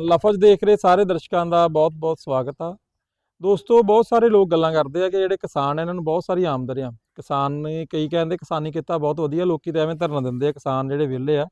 ਲਫ਼ਜ਼ ਦੇਖ ਰਹੇ ਸਾਰੇ ਦਰਸ਼ਕਾਂ ਦਾ ਬਹੁਤ-ਬਹੁਤ ਸਵਾਗਤ ਆ। ਦੋਸਤੋ, ਬਹੁਤ ਸਾਰੇ ਲੋਕ ਗੱਲਾਂ ਕਰਦੇ ਆ ਕਿ ਜਿਹੜੇ ਕਿਸਾਨ ਆ, ਇਹਨਾਂ ਨੂੰ ਬਹੁਤ ਸਾਰੀ ਆਮਦਨ ਆ। ਕਿਸਾਨ ਨੇ ਕਈ ਕਹਿੰਦੇ ਕਿਸਾਨੀ ਕੀਤਾ ਬਹੁਤ ਵਧੀਆ, ਲੋਕੀ ਤਾਂ ਐਵੇਂ ਧਰਨਾ ਦਿੰਦੇ ਆ ਕਿਸਾਨ ਜਿਹੜੇ ਵਿਹਲੇ ਆ।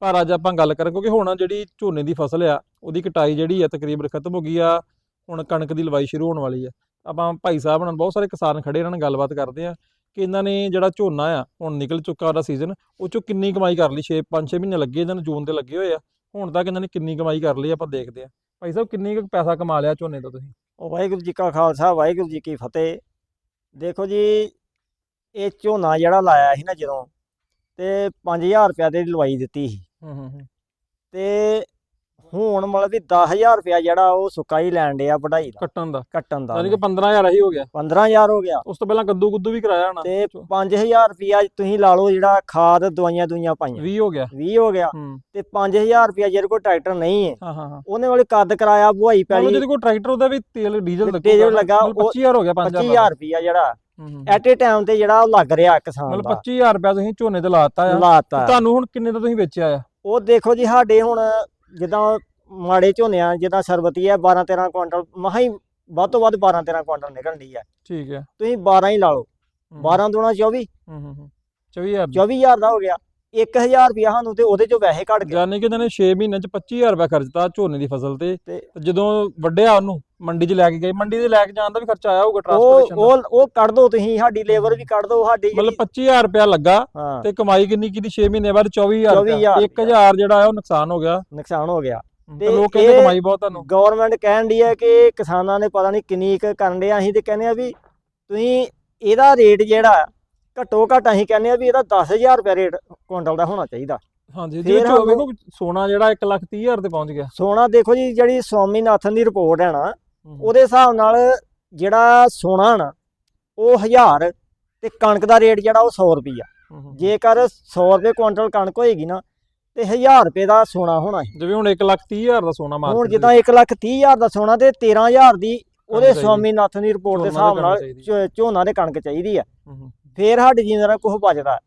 ਪਰ ਅੱਜ ਆਪਾਂ ਗੱਲ ਕਰਾਂ ਕਿਉਂਕਿ ਹੁਣ ਜਿਹੜੀ ਝੋਨੇ ਦੀ ਫਸਲ ਆ, ਉਹਦੀ ਕਟਾਈ ਜਿਹੜੀ ਆ ਤਕਰੀਬਨ ਖਤਮ ਹੋ ਗਈ ਆ, ਹੁਣ ਕਣਕ ਦੀ ਲਵਾਈ ਸ਼ੁਰੂ ਹੋਣ ਵਾਲੀ ਆ। ਆਪਾਂ ਭਾਈ ਸਾਹਿਬ ਨਾਲ ਬਹੁਤ ਸਾਰੇ ਕਿਸਾਨ ਖੜੇ ਇਹਨਾਂ ਨਾਲ ਗੱਲਬਾਤ ਕਰਦੇ ਆ ਕਿ ਇਹਨਾਂ ਨੇ ਜਿਹੜਾ ਝੋਨਾ ਆ, ਹੁਣ ਨਿਕਲ ਚੁੱਕਾ ਉਹਦਾ ਸੀਜ਼ਨ ਉਹ ਚੋਂ ਕਿੰਨੀ ਕਮਾਈ ਕਰ ਲਈ? 6 5-6 ਮਹੀਨੇ ਲੱਗੇ ਇਹਨਾਂ ਨੂੰ ਜੂਨ ਦੇ ਲੱਗੇ ਹੋਏ ਆ। ਹੁਣ ਤੱਕ ਇਹਨਾਂ ਨੇ ਕਿੰਨੀ ਕਮਾਈ ਕਰ ਲਈ ਆਪਾਂ ਦੇਖਦੇ ਆ ਭਾਈ ਸਾਹਿਬ ਕਿੰਨੀ ਕੁ ਪੈਸਾ ਕਮਾ ਲਿਆ ਝੋਨੇ ਤੋਂ ਤੁਸੀਂ? ਉਹ ਵਾਹਿਗੁਰੂ ਜੀ ਕਾ ਖਾਲਸਾ ਵਾਹਿਗੁਰੂ ਜੀ ਕੀ ਫਤਿਹ। ਦੇਖੋ ਜੀ ਇਹ ਝੋਨਾ ਜਿਹੜਾ ਲਾਇਆ ਸੀ ਨਾ ਜਦੋਂ ਤੇ 5000 ਰੁਪਇਆ ਦੀ ਲਵਾਈ ਦਿੱਤੀ ਸੀ। ਹੂੰ ਹੂੰ। ਤੇ ਹੁਣ ਮਤਲਬ ਵੀ 10000 ਰੁਪਇਆ ਜਿਹੜਾ ਉਹ ਸੁੱਕਾ ਹੀ ਲੈਣ ਡਿਆ ਵਢਾਈ ਦਾ। ਕੱਟਣ ਦਾ। ਕੱਟਣ ਦਾ। ਯਾਨੀ ਕਿ 15000 ਹੀ ਹੋ ਗਿਆ। 15000 ਹੋ ਗਿਆ। ਉਸ ਤੋਂ ਪਹਿਲਾਂ ਕੱਦੂ ਕੁੱਦੂ ਵੀ ਕਰਾਇਆ ਹੋਣਾ। ਤੇ 5000 ਰੁਪਇਆ ਤੁਸੀਂ ਲਾ ਲਓ ਜਿਹੜਾ ਖਾਦ ਦਵਾਈਆਂ ਦੁਈਆਂ ਪਾਈਆਂ। 20 ਹੋ ਗਿਆ। 20 ਹੋ ਗਿਆ। ਤੇ 5000 ਰੁਪਇਆ ਜਿਹੜੇ ਕੋਲ ਟਰੈਕਟਰ ਨਹੀਂ ਹੈ ਹਾਂ ਹਾਂ ਹਾਂ। ਉਹਨੇ ਵਾਲੇ ਕੱਦ ਕਰਾਇਆ ਬੁਹਾਈ ਮਤਲਬ ਪੈਲੀ। ਜਿਹਦੇ ਕੋਲ ਟਰੈਕਟਰ ਉਹਦਾ ਵੀ ਤੇਲ ਡੀਜ਼ਲ ਲੱਗੂਗਾ ਡੀਜ਼ਲ ਲੱਗਾ, ਮਤਲਬ ਉਹ 25000 ਹੋ ਗਿਆ 5000 25000 ਰੁਪਇਆ ਜਿਹੜਾ ਐਟ ਏ ਟਾਈਮ ਤੇ ਜਿਹੜਾ ਉਹ ਲੱਗ ਰਿਹਾ ਕਿਸਾਨ ਮਤਲਬ ਦਾ। 25000 ਰੁਪਇਆ ਤੁਸੀਂ ਝੋਨੇ ਤੇ ਲਾਤਾ ਆ। ਤੁਹਾਨੂੰ ਹੁਣ ਕਿੰਨੇ ਦਾ ਤੁਸੀਂ ਵੇਚਿਆ ਆ? ਉਹ ਦੇਖੋ ਜੀ ਸਾਡੇ ਹੁਣ ਜਿੱਦਾਂ ਮਾੜੇ ਝੋਨਿਆਂ ਜਿੱਦਾਂ ਸਰਬਤੀ ਹੈ 12 13 ਕੁਇੰਟਲ ਮਹਾ ਹੀ ਵੱਧ ਤੋਂ ਵੱਧ 12 13 ਕੁਇੰਟਲ ਨਿਕਲਣ ਦੀ ਹੈ ਠੀਕ ਹੈ ਤੁਸੀਂ 12 ਹੀ ਲਾ ਲਓ। ਹੂੰ, 12 ਦੂਣਾ 24 ਹੂੰ ਹੂੰ ਹੂੰ। 24000 24000 ਦਾ। ਹੋ ਗਿਆ। 1000 ਰੁਪਇਆ ਸਾਨੂੰ ਤੇ ਉਹਦੇ ਚੋਂ ਵੈਸੇ ਘਟ ਗਿਆ। ਯਾਨੀ ਕਿ ਇਹਨਾਂ ਨੇ 6 ਮਹੀਨਿਆਂ ਚ 25000 ਰੁਪਇਆ ਖਰਚਤਾ ਝੋਨੇ ਦੀ ਫਸਲ ਤੇ ਜਦੋਂ ਵੱਢਿਆ ਉਹਨੂੰ ਮੰਡੀ 'ਚ ਲੈ ਕੇ ਗਏ। ਮੰਡੀ ਦੇ ਲੈ ਕੇ ਜਾਣ ਦਾ ਵੀ ਖਰਚਾ ਆਇਆ ਹੋਊਗਾ ਉਹ ਟਰਾਂਸਪੋਰਟੇਸ਼ਨ ਦਾ। ਉਹ ਉਹ ਕੱਢ ਦੋ ਤੁਸੀਂ ਸਾਡੀ ਲੇਬਰ ਵੀ ਕੱਢ ਦੋ ਸਾਡੀ ਮਤਲਬ 25000 ਰੁਪਇਆ ਲੱਗਾ ਹਾਂ। ਤੇ ਕਮਾਈ ਕਿੰਨੀ ਕੀਤੀ? 6 ਮਹੀਨੇ ਬਾਅਦ 24000 24,000 ਰੁਪਇਆ। 1000 ਜਿਹੜਾ ਆ ਉਹ ਨੁਕਸਾਨ ਹੋ ਗਿਆ। ਨੁਕਸਾਨ ਹੋ ਗਿਆ। ਤੇ ਤੇ ਲੋਕ ਕਹਿੰਦੇ ਇਹ- ਕਮਾਈ ਬਹੁਤ ਤੁਹਾਨੂੰ। ਗਵਰਨਮੈਂਟ ਕਹਿਣ ਦੀ ਹੈ ਕਿ ਕਿਸਾਨਾਂ ਨੇ ਪਤਾ ਨਹੀਂ ਕਿੰਨੀ ਕੁ ਕਰਨ ਦੇ ਅਸੀਂ ਤੇ ਕਹਿੰਦੇ ਆ ਵੀ ਤੁਸੀਂ ਇਹਦਾ ਰੇਟ ਜਿਹੜਾ ਘੱਟੋ ਘੱਟ ਅਸੀਂ ਕਹਿੰਦੇ ਆ ਵੀ ਇਹਦਾ 10000 ਰੁਪਏ ਰੇਟ ਕੁਇੰਟਲ ਦਾ ਹੋਣਾ ਚਾਹੀਦਾ। ਹਾਂਜੀ ਫੇਰ ਜਿਹਦੇ ਸਾਨੂੰ- ਵੇਖੋ ਸੋਨਾ ਜਿਹੜਾ 130000 ਤੇ ਪਹੁੰਚ ਗਿਆ। ਸੋਨਾ ਦੇਖੋ ਜੀ ਜਿਹੜੀ ਸਵਾਮੀਨਾਥਨ ਦੀ ਰਿਪੋਰਟ ਹੈ ਨਾ ਉਹਦੇ ਹਿਸਾਬ ਨਾਲ ਜਿਹੜਾ ਸੋਨਾ ਨਾ ਉਹ 1000 ਤੇ ਕਣਕ ਦਾ ਰੇਟ ਜਿਹੜਾ ਉਹ 100 ਰੁਪਈਆ। ਜੇਕਰ 100 ਰੁਪਏ ਕੁਇੰਟਲ ਕਣਕ ਹੋਏਗੀ ਨਾ ਤੇ 1000 ਰੁਪਏ ਦਾ ਸੋਨਾ ਹੋਣਾ ਹੈ ਜਿਵੇਂ ਹੁਣ 130000 ਦਾ ਸੋਨਾ ਮਾਰ ਹੁਣ ਜਿੱਦਾਂ 1 ਲੱਖ 30 ਹਜ਼ਾਰ ਦਾ ਸੋਨਾ ਤੇ 13000 ਦੀ ਉਹਦੇ ਚਾਹੀਦੀ। ਸਵਾਮੀਨਾਥਨ ਦੀ ਰਿਪੋਰਟ ਦੇ ਹਿਸਾਬ ਨਾਲ ਝੋਨਾ ਦੇ ਕਣਕ ਚਾਹੀਦੀ ਆ। ਫੇਰ ਸਾਡੀ ਜਿੰਦਰਾ ਕੁਝ ਬਚਦਾ।